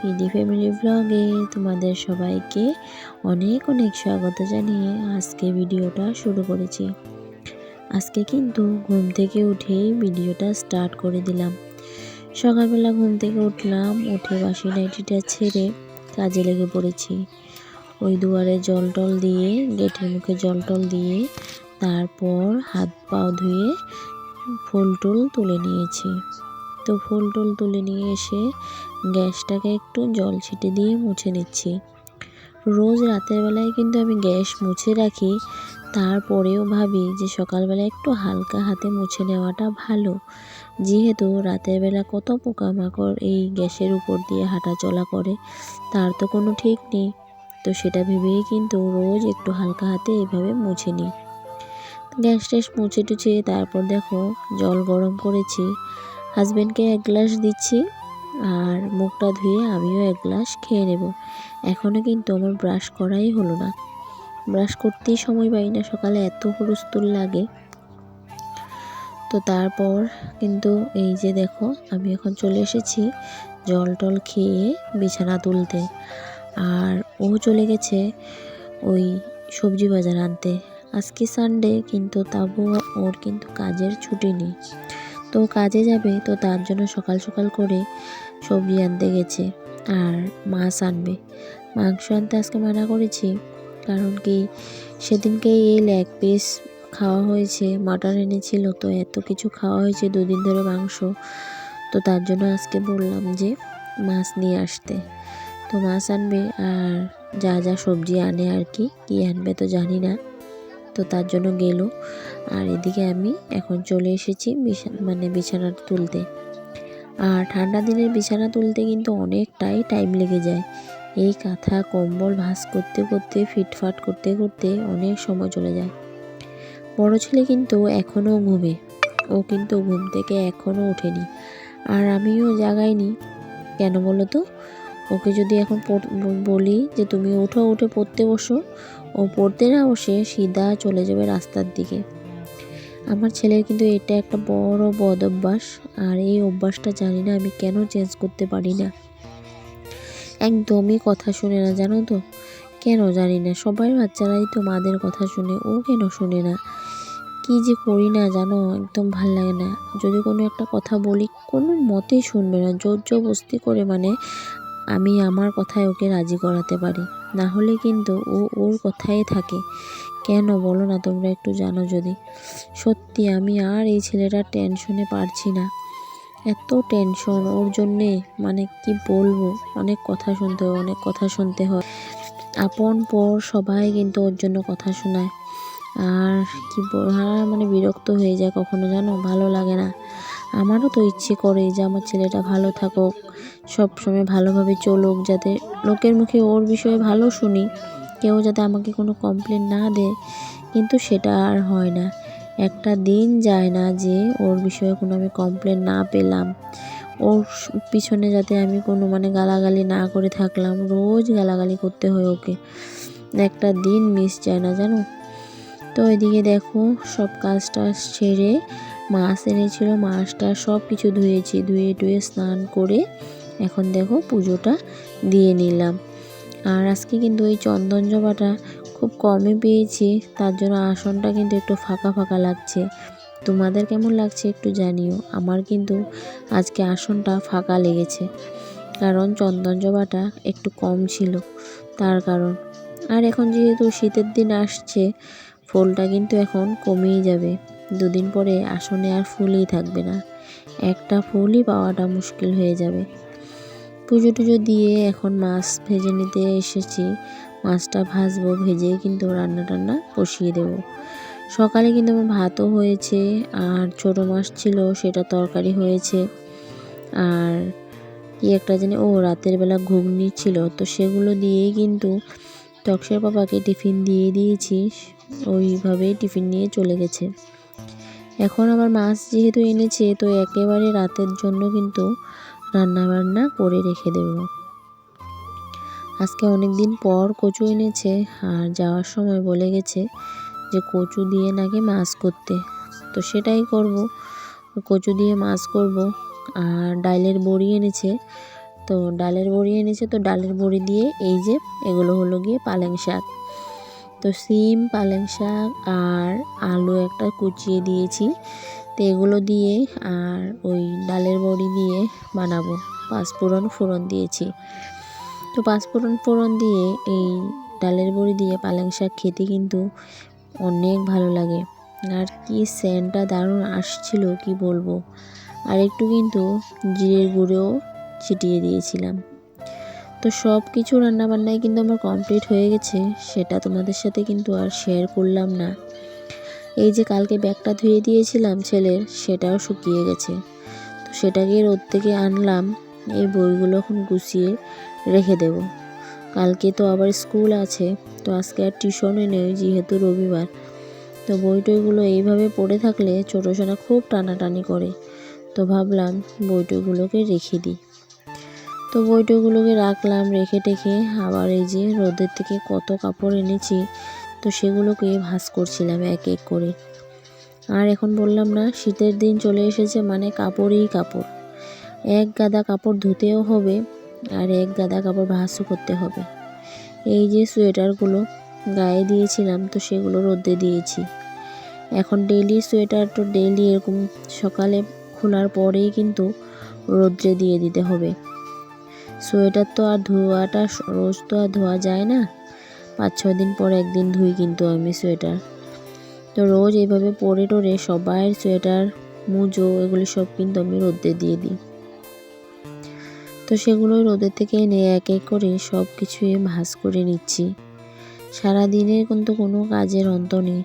BD family ব্লগে তোমাদের সবাইকে অনেক অনেক স্বাগত জানিয়ে আজকে ভিডিওটা শুরু করেছি। আজকে কিন্তু ঘুম থেকে উঠেই ভিডিওটা স্টার্ট করে দিলাম। সকালবেলা ঘুম থেকে উঠলাম, উঠে বাসি নাইটিটা ছেড়ে কাজে লেগে পড়েছি। ওই দুয়ারে জল টল দিয়ে, গেটের মুখে জল টল দিয়ে তারপর হাত পাও ধুয়ে ফুল টুল তুলে নিয়েছি। তো ফুল টুল তুলে নিয়ে এসে গ্যাসটাকে একটু জল ছিটে দিয়ে মুছে নিচ্ছি। রোজ রাতের বেলায় কিন্তু আমি গ্যাস মুছে রাখি, তারপরেও ভাবি যে সকালবেলা একটু হালকা হাতে মুছে নেওয়াটা ভালো। যেহেতু রাতের বেলা কত পোকামাকড় এই গ্যাসের উপর দিয়ে হাঁটা চলা করে, তার তো কোনো ঠিক নেই। তো সেটা ভেবেই কিন্তু রোজ একটু হালকা হাতে এভাবে মুছে নিই। গ্যাস ট্যাস মুছে টুছে তারপর দেখো জল গরম করেছি। হাজব্যান্ডকে এক গ্লাস দিচ্ছি আর মুখটা ধুয়ে আমিও এক গ্লাস খেয়ে নেব। এখনও কিন্তু আমার ব্রাশ করাই হলো না। ব্রাশ করতেই সময় পাই না, সকালে এত হুলস্থুল লাগে। তো তারপর কিন্তু এই যে দেখো, আমি এখন চলে এসেছি জল টল খেয়ে বিছানা তুলতে। আর ও চলে গেছে ওই সবজি বাজার আনতে। আজকে সানডে কিন্তু তাবু ওর কিন্তু কাজের ছুটি নেই। তো কাজে যাবে, তো তার জন্য সকাল সকাল করে সবজি আনতে গেছে আর মাছ আনবে। মাংস আনতে আজকে মানা করেছি, কারণ কি সেদিনকে এই লেগ পিস খাওয়া হয়েছে, মাটন এনেছিল, তো এত কিছু খাওয়া হয়েছে দুদিন ধরে মাংস। তো তার জন্য আজকে বললাম যে মাছ নিয়ে আসতে। তো মাছ আনবে আর যা যা সবজি আনে আর কি, কী আনবে তো জানি না। তো তার জন্য গেল। আর এদিকে আমি এখন চলে এসেছি মানে বিছানা তুলতে। আর ঠান্ডা দিনের বিছানা তুলতে কিন্তু অনেকটাই টাইম লেগে যায়। এই কাঁথা, কম্বল ভাস করতে করতে, ফিটফাট করতে করতে অনেক সময় চলে যায়। বড় ছেলে কিন্তু এখনও ঘুমে। ও কিন্তু ঘুম থেকে এখনও ওঠেনি। আর আমিও জাগাইনি। কেন বলো তো? ওকে যদি এখন বলি যে তুমি উঠো উঠে পড়তে বসো। ও পড়তে না বসে সিধা চলে যাবে রাস্তার দিকে। আমার ছেলের কিন্তু এটা একটা বড় বদ অভ্যাস আর এই অভ্যাসটা জানি না আমি কেন চেঞ্জ করতে পারি না। একদমই কথা শুনে না, জানো তো? কেন জানি না, সবাই বাচ্চারাই তো মাদের কথা শুনে, ও কেন শুনে না? কি যে করি না, জানো? একদম ভালো লাগে না। যদি কোনো একটা কথা বলি, কোনো মতেই শুনবে না। জোর জবস্তি করে মানে আমি আমার কথায় ওকে রাজি করাতে পারি। না হলে কিন্তু ও ওর কথাই থাকে। কেন? বলো না তোমরা একটু জানো যদি। সত্যি, আমি আর এই ছেলেটার টেনশনে পারছি না। এত টেনশন ওর জন্যে মানে কি বলব? অনেক কথা শুনতে হয়, অনেক কথা শুনতে হয়। আপন পর সবাই কিন্তু ওর জন্য কথা শোনায়। আর কি হ্যাঁ মানে বিরক্ত হয়ে যায় কখনো, জানো? ভালো লাগে না। আমারও তো ইচ্ছে করে যে আমার ছেলেটা ভালো থাকুক। সব সময় ভালোভাবে চলুক, যাতে লোকের মুখে ওর বিষয়ে ভালো শুনি, কেউ যাতে আমাকে কোনো কমপ্লেন না দেয়। কিন্তু সেটা আর হয় না। একটা দিন যায় না যে ওর বিষয়ে কোনো আমি কমপ্লেন না পেলাম। ওর পিছনে যাতে আমি কোনো মানে গালাগালি না করে থাকলাম, রোজ গালাগালি করতে হয় ওকে। একটা দিন মিস যায় না, জানো? তো এদিকে দেখো, সব কাজ টাজ ছেড়ে মাছ এনেছিল মাছটা সব কিছু ধুয়েছি, ধুয়ে টুয়ে স্নান করে এখন দেখো পুজোটা দিয়ে নিলাম। আর আজকে কিন্তু ওই চন্দন জবাটা খুব কমই পেয়েছি, তার জন্য আসনটা কিন্তু একটু ফাঁকা ফাঁকা লাগছে। তোমাদের কেমন লাগছে একটু জানিও, আমার কিন্তু আজকে আসনটা ফাঁকা লেগেছে। কারণ চন্দন জবাটা একটু কম ছিল তার কারণ। আর এখন যেহেতু শীতের দিন আসছে, ফুলটা কিন্তু এখন কমেই যাবে। দুদিন পরে আসনে আর ফুলই থাকবে না। একটা ফুলই পাওয়াটা মুশকিল হয়ে যাবে। পুজো টুজো দিয়ে এখন মাছ ভেজে নিতে এসেছি। মাছটা ভাজবো ভেজে কিন্তু রান্না টান্না বসিয়ে দেব। সকালে কিন্তু আমার ভাতও হয়েছে, আর ছোট মাছ ছিল, সেটা তরকারি হয়েছে। আর কি একটা জানি, ও রাতের বেলা ঘুগনি ছিল, তো সেগুলো দিয়েই কিন্তু টকসের বাবাকে টিফিন দিয়ে দিয়েছি। ওইভাবেই টিফিন নিয়ে চলে গেছে। এখন আবার মাছ যেহেতু এনেছে, তো একেবারে রাতের জন্য কিন্তু রান্না বান্না করে রেখে দেব। আজকে অনেক দিন পর কচু এনেছে, আর যাওয়ার সময় বলে গেছে যে কচু দিয়ে নাকি মাছ করতে। তো সেটাই করব। কচু দিয়ে মাছ করব, আর ডালের বড়ি এনেছে। তো ডালের বড়ি এনেছে, তো ডালের বড়ি দিয়ে এই যে এগুলো হলো গিয়ে পালেং শাক। তো সিম, পালেং শাক, আর আলু একটা কুচিয়ে দিয়েছি। তো এগুলো দিয়ে আর ওই ডালের বড়ি দিয়ে বানাবো। পাঁচফোড়ন ফোড়ন দিয়েছি। তো পাঁচফোড়ন ফোড়ন দিয়ে এই ডালের বড়ি দিয়ে পালং শাক খেতে কিন্তু অনেক ভালো লাগে। আর কি সেন্টটা দারুণ আসছিল, কি বলব? আর একটু কিন্তু জিরের গুঁড়োও ছিটিয়ে দিয়েছিলাম। তো সব কিছু রান্নাবান্নায় কিন্তু আমার কমপ্লিট হয়ে গেছে, সেটা তোমাদের সাথে কিন্তু আর শেয়ার করলাম না। এই যে কালকে ব্যাগটা ধুয়ে দিয়েছিলাম ছেলের, সেটাও শুকিয়ে গেছে। তো সেটাকে রোদ থেকে আনলাম, এই বইগুলো এখন গুছিয়ে রেখে দেব। কালকে তো আবার স্কুল আছে, তো আজকে আর টিউশনে নেই যেহেতু রবিবার। তো বই টইগুলো এইভাবে পড়ে থাকলে ছোটো সোনা খুব টানাটানি করে। তো ভাবলাম বই টইগুলোকে রেখে দিই। তো বই টইগুলোকে রাখলাম, রেখে টেখে আবার এই যে রোদের থেকে কত কাপড় এনেছি তো সেগুলোকে ভাস করছিলাম এক এক করে। আর এখন বললাম না, শীতের দিন চলে এসেছে মানে কাপড়ই কাপড়। এক গাদা কাপড় ধুতেও হবে আর এক গাদা কাপড় ভাসও করতে হবে। এই যে সোয়েটারগুলো গায়ে দিয়েছিলাম তো সেগুলো রোদে দিয়েছি। এখন ডেলি সোয়েটার তো ডেলি এরকম সকালে খোলার পরেই কিন্তু রোদ্রে দিয়ে দিতে হবে। সোয়েটার তো আর ধোয়াটা, রোজ তো আর ধোয়া যায় না। পাঁচ ছয় দিন পর একদিন ধুই কিন্তু আমি সোয়েটার। তো রোজ এইভাবে পরে টরে সবাই সোয়েটার, মুজো এগুলি সব কিন্তু আমি রোদে দিয়ে দিই। তো সেগুলো রোদের থেকে এনে এক এক করে সব কিছুই ভাজ করে নিচ্ছি। সারাদিনের কিন্তু কোনো কাজের অন্ত নেই।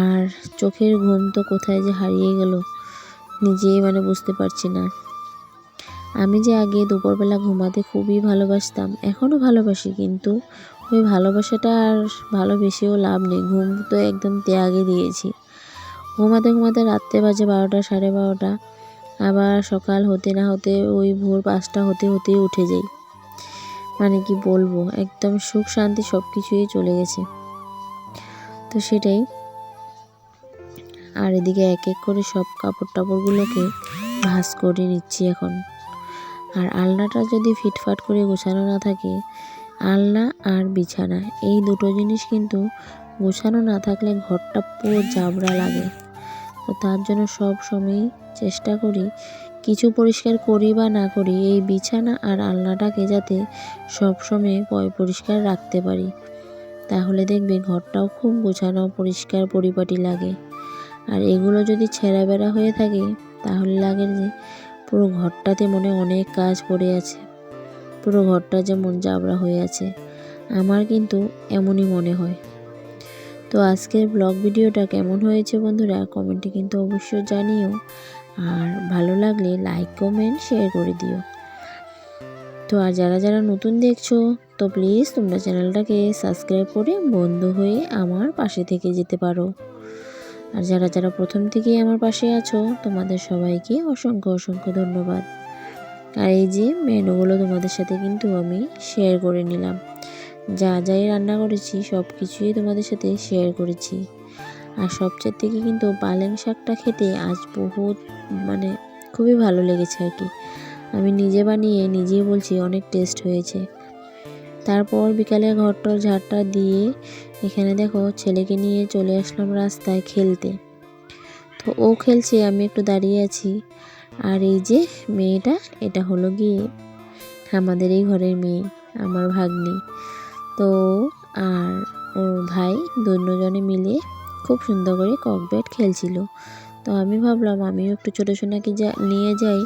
আর চোখের ঘুম তো কোথায় যে হারিয়ে গেল, নিজেই মানে বুঝতে পারছি না। আমি যে আগে দুপুরবেলা ঘুমাতে খুবই ভালোবাসতাম, এখনও ভালোবাসি কিন্তু ওই ভালোবাসাটা আর ভালোবেসেও লাভ নেই। ঘুম তো একদম ত্যাগে দিয়েছি। ঘুমাতে ঘুমাতে রাত্রে বাজে বারোটা, সাড়ে বারোটা। আবার সকাল হতে না হতে ওই ভোর পাঁচটা হতে হতেই উঠে যাই। মানে কি বলব, একদম সুখ শান্তি সব কিছুই চলে গেছে। তো সেটাই। আর এদিকে এক এক করে সব কাপড় টাপড়গুলোকে ভাস করে নিচ্ছি এখন। আর আলনাটা যদি ফিটফাট করে গোছানো না থাকে আলনা আর বিছানা। এই দুটো জিনিস কিন্তু গোছানো না থাকলে ঘরটা পুরো জাবড়া লাগে। তো তার জন্য সব সময় চেষ্টা করি কিছু পরিষ্কার করি বা না করি, এই বিছানা আর আলনাটাকে যাতে সবসময় পয়, পরিষ্কার রাখতে পারি। তাহলে দেখবে ঘরটাও খুব গোছানো, পরিষ্কার, পরিপাটি লাগে। আর এগুলো যদি ছেঁড়া বেড়া হয়ে থাকে, তাহলে লাগে যে পুরো ঘরটাতে মনে অনেক কাজ পড়ে আছে। পুরো ঘরটা যেমন জাবড়া হয়ে আছে, আমার কিন্তু এমনই মনে হয়। তো আজকের ব্লগ ভিডিওটা কেমন হয়েছে বন্ধুরা, কমেন্টে কিন্তু অবশ্যই জানিও। আর ভালো লাগলে লাইক, কমেন্ট শেয়ার করে দিও। তো আর যারা যারা নতুন দেখছ, তো প্লিজ তোমরা চ্যানেলটাকে সাবস্ক্রাইব করে বন্ধু হয়ে আমার পাশে থেকে যেতে পারো। আর যারা যারা প্রথম থেকেই আমার পাশে আছো, তোমাদের সবাইকে অসংখ্য অসংখ্য ধন্যবাদ। আর এই যে মেনুগুলো তোমাদের সাথে কিন্তু আমি শেয়ার করে নিলাম। যা যাই রান্না করেছি সব কিছুই তোমাদের সাথে শেয়ার করেছি। আর সবচেয়ে থেকে কিন্তু পালেং শাকটা খেতে আজ বহুত মানে খুবই ভালো লেগেছে আর কি। আমি নিজে বানিয়ে নিজেই বলছি অনেক টেস্ট হয়েছে। তারপর বিকালে ঘরটার ঝাড়টা দিয়ে এখানে দেখো ছেলেকে নিয়ে চলে আসলাম রাস্তায় খেলতে। তো ও খেলছে, আমি একটু দাঁড়িয়ে আছি। আর এই যে মেয়েটা, এটা হলো গিয়ে আমাদের এই ঘরের মেয়ে, আমার ভাগ্নি। তো আর ওর ভাই দুজনে মিলে খুব সুন্দর করে ককব্যাট খেলছিল। তো আমি ভাবলাম, আমিও একটু ছোটো সোনাকে যা, নিয়ে যাই।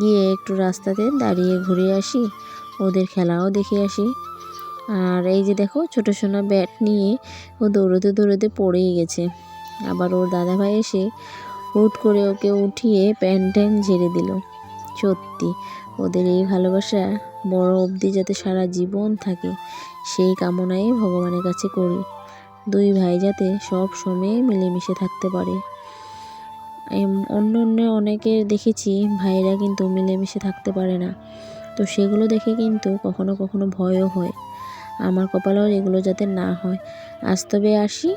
গিয়ে একটু রাস্তাতে দাঁড়িয়ে ঘুরে আসি, ওদের খেলাও দেখে আসি। আর এই যে দেখো, ছোটো সোনা ব্যাট নিয়ে ও দৌড়োতে দৌড়োতে পড়েই গেছে। আবার ওর দাদাভাই এসে হুট করে ওকে উঠিয়ে প্যান্ট ট্যান ঝেড়ে দিল। সত্যি, ওদের এই ভালোবাসা বড় অবধি যাতে সারা জীবন থাকে, সেই কামনাই ভগবানের কাছে করি। দুই ভাই যাতে সব সময় মিলেমিশে থাকতে পারে। অন্য অন্য অনেকের দেখেছি ভাইরা কিন্তু মিলেমিশে থাকতে পারে না। তো সেগুলো দেখে কিন্তু কখনো কখনো ভয়ও হয়। আমার কপালেও এগুলো যাতে না হয়। আজ তবে আসি।